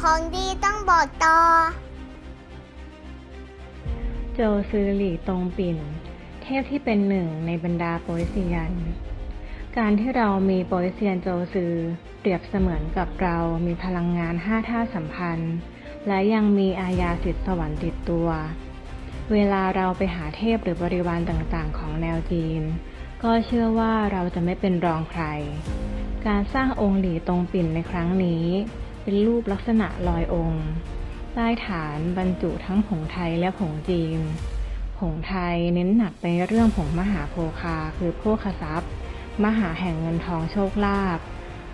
ของดีต้องบอกต่อ โจซือหลี่ตงปิ่น เทพที่เป็นหนึ่งในบรรดาโปยเซียน การที่เรามีโปยเซียนโจซือเปรียบเสมือนกับเรามีพลังงานห้าท่าสัมพันธ์ และยังมีอาญาสิทธิสวรรค์ติดตัว เวลาเราไปหาเทพหรือบริวารต่างๆ ของแนวจีน ก็เชื่อว่าเราจะไม่เป็นรองใคร การสร้างองค์หลี่ตงปิ่นในครั้งนี้ เป็นรูปลักษณะลอยองค์ ใต้ฐานบรรจุทั้งผงไทยและผงจีน ผงไทยเน้นหนักไปเรื่องผงมหาโภคาคือโภคทรัพย์ มหาแห่งเงินทองโชคลาภ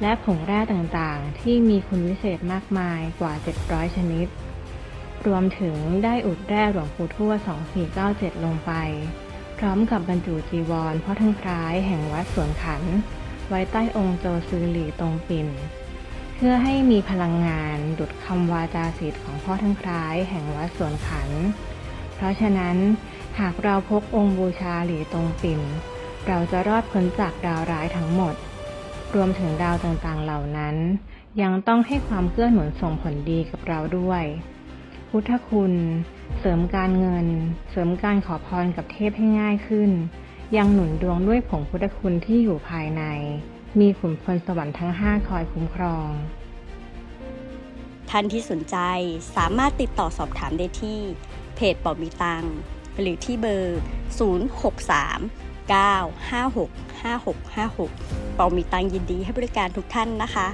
และผงแร่ต่างๆ ที่มีคุณวิเศษมากมายกว่า 700 ชนิด รวมถึงได้อุดแร่หลวงปู่ทวด2497 ลงไป พร้อมกับบรรจุจีวรพ่อทั้งคล้ายแห่งวัดสวนขัน ไว้ใต้องค์โจซือหลีตรงปิ่น เพื่อให้มีพลังงานดุดคำวาจาสิทธิ์ของพ่อทั้งคล้ายแห่งวัดสวนขัน เพราะฉะนั้นหากเราพกองค์บูชาหลีตรงปิ่น เราจะรอดพ้นจากดาวร้ายทั้งหมด รวมถึงดาวต่างๆเหล่านั้น ยังต้องให้ความเกื้อหนุนส่งผลดีกับเราด้วย พุทธคุณ เสริมการเงิน เสริมการขอพรกับเทพให้ง่ายขึ้น ยังหนุนดวงด้วยผงพุทธคุณที่อยู่ภายใน มีขุนพลสวรรค์ทั้งห้าคอยคุ้มครอง ท่านที่สนใจสามารถติดต่อสอบถามได้ที่ เพจปอมีตัง หรือที่เบอร์ 063 956 5656ปอมีตังยินดีให้บริการทุกท่านนะคะ